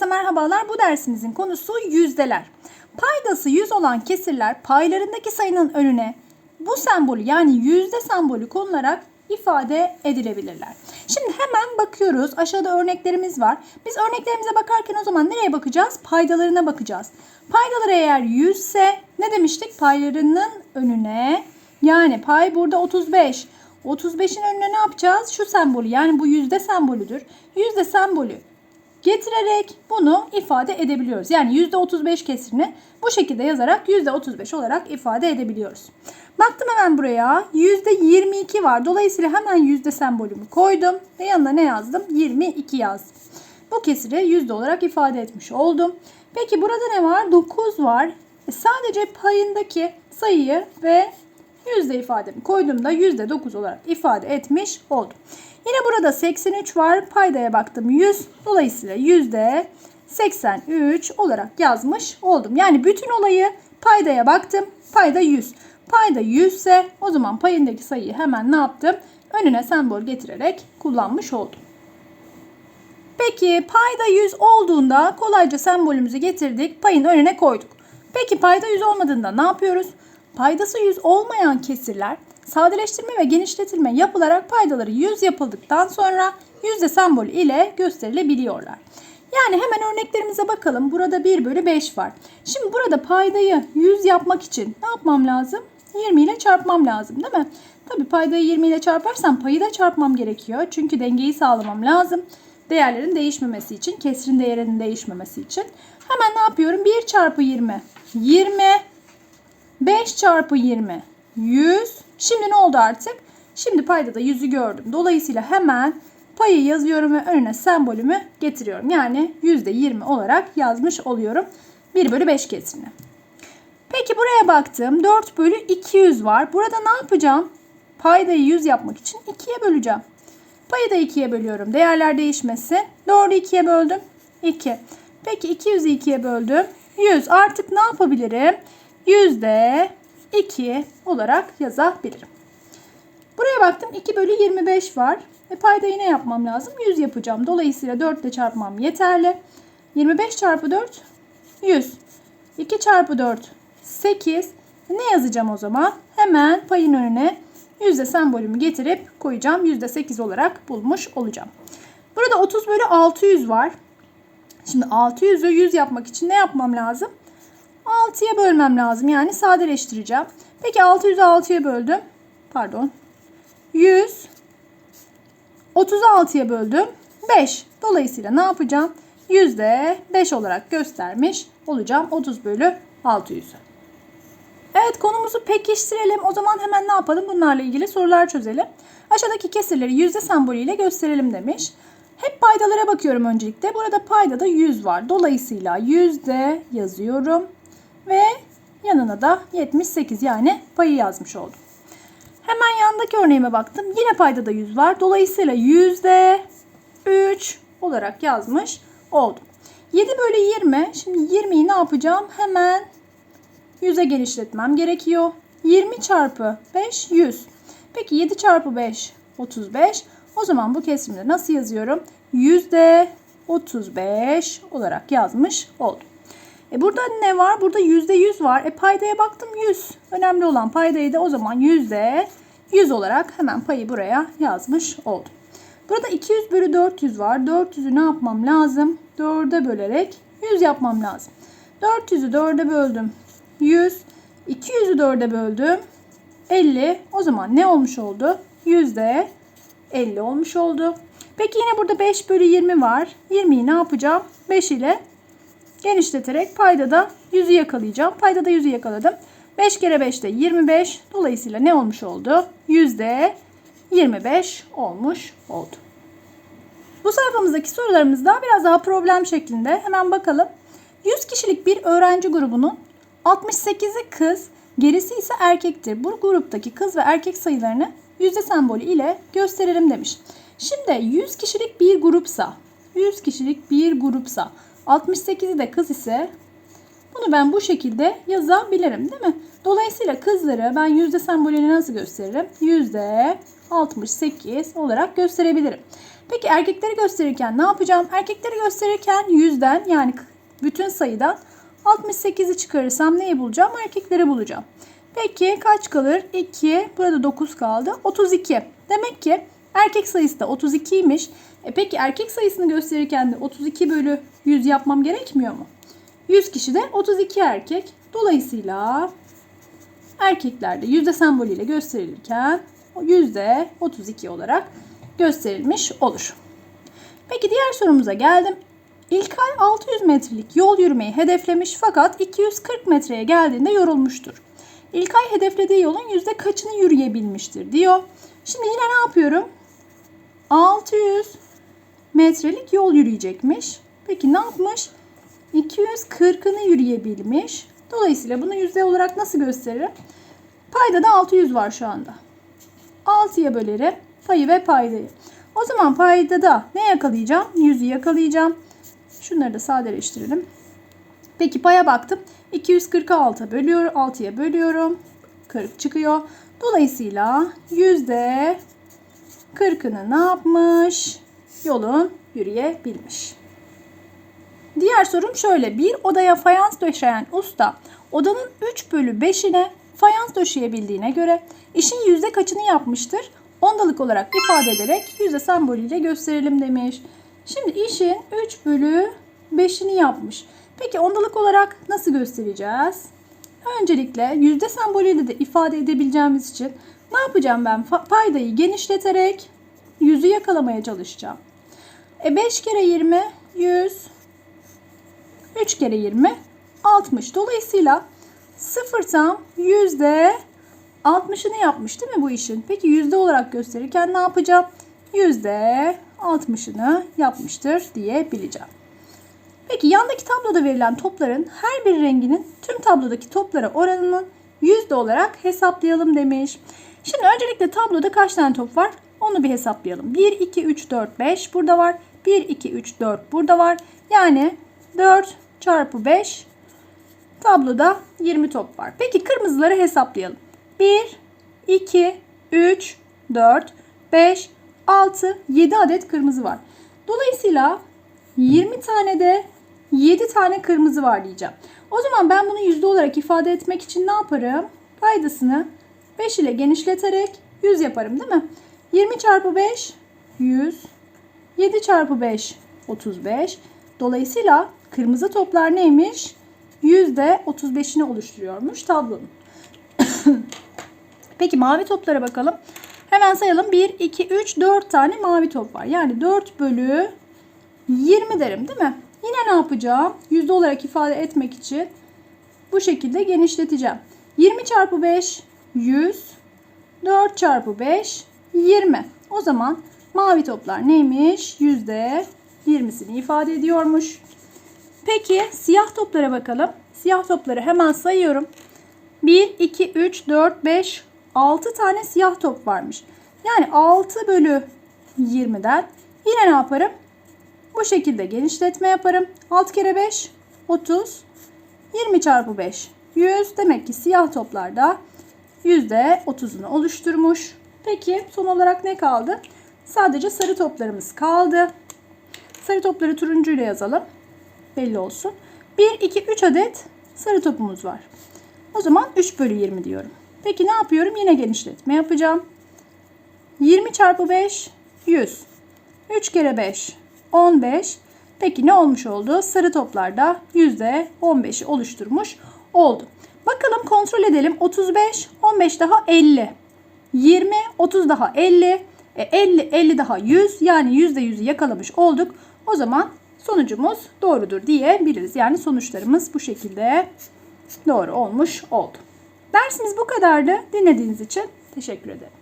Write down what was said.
Herkese merhabalar. Bu dersimizin konusu yüzdeler. Paydası 100 olan kesirler paylarındaki sayının önüne bu sembolü yani yüzde sembolü konularak ifade edilebilirler. Şimdi hemen bakıyoruz. Aşağıda örneklerimiz var. Biz örneklerimize bakarken o zaman nereye bakacağız? Paydalarına bakacağız. Paydaları eğer 100 ise ne demiştik? Paylarının önüne yani pay burada 35. 35'in önüne ne yapacağız? Şu sembolü yani bu yüzde sembolüdür. Yüzde sembolü getirerek bunu ifade edebiliyoruz. Yani %35 kesirini bu şekilde yazarak %35 olarak ifade edebiliyoruz. Baktım hemen buraya %22 var. Dolayısıyla hemen yüzde sembolümü koydum ve yanına ne yazdım? 22 yazdım. Bu kesiri yüzde olarak ifade etmiş oldum. Peki burada ne var? 9 var. E sadece payındaki sayıyı ve yüzde ifademi koyduğumda yüzde 9 olarak ifade etmiş oldum. Yine burada 83 var. Paydaya baktım 100. Dolayısıyla yüzde 83 olarak yazmış oldum. Yani bütün olayı paydaya baktım. Payda 100. Payda 100 ise o zaman payındaki sayıyı hemen ne yaptım? Önüne sembol getirerek kullanmış oldum. Peki payda 100 olduğunda kolayca sembolümüzü getirdik. Payın önüne koyduk. Peki payda 100 olmadığında ne yapıyoruz? Paydası 100 olmayan kesirler sadeleştirme ve genişletilme yapılarak paydaları 100 yapıldıktan sonra yüzde sembolü ile gösterilebiliyorlar. Yani hemen örneklerimize bakalım. Burada 1 bölü 5 var. Şimdi burada paydayı 100 yapmak için ne yapmam lazım? 20 ile çarpmam lazım değil mi? Tabi paydayı 20 ile çarparsam payı da çarpmam gerekiyor. Çünkü dengeyi sağlamam lazım. Değerlerin değişmemesi için, kesrin değerinin değişmemesi için. Hemen ne yapıyorum? 1 çarpı 20. 20. 5 çarpı 20. 100. Şimdi ne oldu artık? Şimdi payda da 100'ü gördüm. Dolayısıyla hemen payı yazıyorum ve önüne sembolümü getiriyorum. Yani %20 olarak yazmış oluyorum. 1 bölü 5 kesirini. Peki buraya baktım. 4 bölü 200 var. Burada ne yapacağım? Paydayı 100 yapmak için 2'ye böleceğim. Payı da 2'ye bölüyorum. Değerler değişmesin. 4'ü 2'ye böldüm. 2. Peki 200'ü 2'ye böldüm. 100. Artık ne yapabilirim? Yüzde 2 olarak yazabilirim. Buraya baktım 2 bölü 25 var. E payda yine yapmam lazım. 100 yapacağım. Dolayısıyla 4 ile çarpmam yeterli. 25 çarpı 4 100. 2 çarpı 4 8. Ne yazacağım o zaman? Hemen payın önüne yüzde sembolümü getirip koyacağım. Yüzde 8 olarak bulmuş olacağım. Burada 30 bölü 600 var. Şimdi 600'ü 100 yapmak için ne yapmam lazım? 6'ya bölmem lazım. Yani sadeleştireceğim. Peki 600'ü 6'ya böldüm. Pardon. 100. 36'ya böldüm. 5. Dolayısıyla ne yapacağım? Yüzde 5 olarak göstermiş olacağım. 30 bölü 600'ü. Evet konumuzu pekiştirelim. O zaman hemen ne yapalım? Bunlarla ilgili sorular çözelim. Aşağıdaki kesirleri yüzde sembolüyle gösterelim demiş. Hep paydalara bakıyorum öncelikle. Burada paydada 100 var. Dolayısıyla yüzde yazıyorum. Ve yanına da 78 yani payı yazmış oldum. Hemen yandaki örneğime baktım. Yine paydada 100 var. Dolayısıyla yüzde 3 olarak yazmış oldum. 7 bölü 20. Şimdi 20'yi ne yapacağım? Hemen 100'e genişletmem gerekiyor. 20 çarpı 5 100. Peki 7 çarpı 5 35. O zaman bu kesimde nasıl yazıyorum? Yüzde 35 olarak yazmış oldum. E burada ne var? Burada yüzde 100 var. E paydaya baktım 100. Önemli olan paydayı da o zaman yüzde 100 olarak hemen payı buraya yazmış oldum. Burada 200 bölü 400 var. 400'ü ne yapmam lazım? 4'e bölerek 100 yapmam lazım. 400'ü 4'e böldüm. 100. 200'ü 4'e böldüm. 50. O zaman ne olmuş oldu? Yüzde 50 olmuş oldu. Peki yine burada 5 bölü 20 var. 20'yi ne yapacağım? 5 ile genişleterek payda da 100'ü yakalayacağım. Payda da 100'ü yakaladım. 5 kere 5 de 25. Dolayısıyla ne olmuş oldu? Yüzde 25 olmuş oldu. Bu sayfamızdaki sorularımızda biraz daha problem şeklinde. Hemen bakalım. 100 kişilik bir öğrenci grubunun 68'i kız, gerisi ise erkektir. Bu gruptaki kız ve erkek sayılarını yüzde sembolü ile gösterelim demiş. Şimdi 100 kişilik bir grupsa, 100 kişilik bir grupsa 68'i de kız ise Bunu ben bu şekilde yazabilirim değil mi? Dolayısıyla kızları ben yüzde sembolünü nasıl gösteririm? Yüzde 68 olarak gösterebilirim. Peki erkekleri gösterirken ne yapacağım? Erkekleri gösterirken yüzden yani bütün sayıdan 68'i çıkarırsam neyi bulacağım? Erkekleri bulacağım. Peki kaç kalır? 2. Burada 9 kaldı. 32. Demek ki erkek sayısı da 32'ymiş. E peki erkek sayısını gösterirken de 32 bölü 100 yapmam gerekmiyor mu? 100 kişi de 32 erkek. Dolayısıyla erkeklerde yüzde sembolüyle gösterilirken yüzde 32 olarak gösterilmiş olur. Peki diğer sorumuza geldim. İlkay 600 metrelik yol yürümeyi hedeflemiş fakat 240 metreye geldiğinde yorulmuştur. İlkay hedeflediği yolun yüzde kaçını yürüyebilmiştir diyor. Şimdi yine ne yapıyorum? 600 metrelik yol yürüyecekmiş. Peki ne yapmış? 240'ını yürüyebilmiş. Dolayısıyla bunu yüzde olarak nasıl gösteririm? Payda da 600 var şu anda. 6'ya bölerim payı ve paydayı. O zaman payda da ne yakalayacağım? 100'ü yakalayacağım. Şunları da sadeleştirelim. Peki paya baktım. 246 bölüyor, 6'ya bölüyorum. 40 çıkıyor. Dolayısıyla yüzde 40'ını ne yapmış? Yolun yürüyebilmiş. Diğer sorum şöyle. Bir odaya fayans döşeyen usta odanın 3 bölü 5'ine fayans döşeyebildiğine göre işin yüzde kaçını yapmıştır? Ondalık olarak ifade ederek yüzde sembolüyle gösterelim demiş. Şimdi işin 3 bölü 5'ini yapmış. Peki ondalık olarak nasıl göstereceğiz? Öncelikle yüzde sembolüyle de ifade edebileceğimiz için ne yapacağım ben? Paydayı genişleterek yüzü yakalamaya çalışacağım. E 5 kere 20 100 3 kere 20 60. Dolayısıyla 0 tam yüzde 60'ını yapmış değil mi bu işin? Peki yüzde olarak gösterirken ne yapacağım? Yüzde 60'ını yapmıştır diyebileceğim. Peki yandaki tabloda verilen topların her bir renginin tüm tablodaki toplara oranının yüzde olarak hesaplayalım demiş. Şimdi öncelikle tabloda kaç tane top var? Onu bir hesaplayalım. 1, 2, 3, 4, 5 burada var. 1, 2, 3, 4 burada var. Yani 4 çarpı 5 tabloda 20 top var. Peki kırmızıları hesaplayalım. 1, 2, 3, 4, 5, 6, 7 adet kırmızı var. Dolayısıyla 20 tane de 7 tane kırmızı var diyeceğim. O zaman ben bunu yüzde olarak ifade etmek için ne yaparım? Paydasını 5 ile genişleterek 100 yaparım değil mi? 20 çarpı 5 100. 7 çarpı 5 35. Dolayısıyla kırmızı toplar neymiş? Yüzde 35'ini oluşturuyormuş tablonun. Peki mavi toplara bakalım. Hemen sayalım. 1, 2, 3, 4 tane mavi top var. Yani 4 bölü 20 derim değil mi? Yine ne yapacağım? Yüzde olarak ifade etmek için bu şekilde genişleteceğim. 20 çarpı 5 100. 4 çarpı 5 20. O zaman mavi toplar neymiş? Yüzde 20'sini ifade ediyormuş. Peki siyah toplara bakalım. Siyah topları hemen sayıyorum. 1, 2, 3, 4, 5, 6 tane siyah top varmış. Yani 6 bölü 20'den yine ne yaparım? Bu şekilde genişletme yaparım. 6 kere 5 30. 20 çarpı 5 100. Demek ki siyah toplarda %30'unu oluşturmuş. Peki son olarak ne kaldı? Sadece sarı toplarımız kaldı. Sarı topları turuncuyla yazalım. Belli olsun. 1, 2, 3 adet sarı topumuz var. O zaman 3 bölü 20 diyorum. Peki ne yapıyorum? Yine genişletme yapacağım. 20 çarpı 5 100. 3 kere 5 15. Peki ne olmuş oldu? Sarı toplarda %15'i oluşturmuş oldu. Bakalım kontrol edelim. 35, 15 daha 50. 20, 30 daha 50. E 50, 50 daha 100. Yani %100'ü yakalamış olduk. O zaman sonucumuz doğrudur diyebiliriz. Yani sonuçlarımız bu şekilde doğru olmuş oldu. Dersimiz bu kadardı. Dinlediğiniz için teşekkür ederim.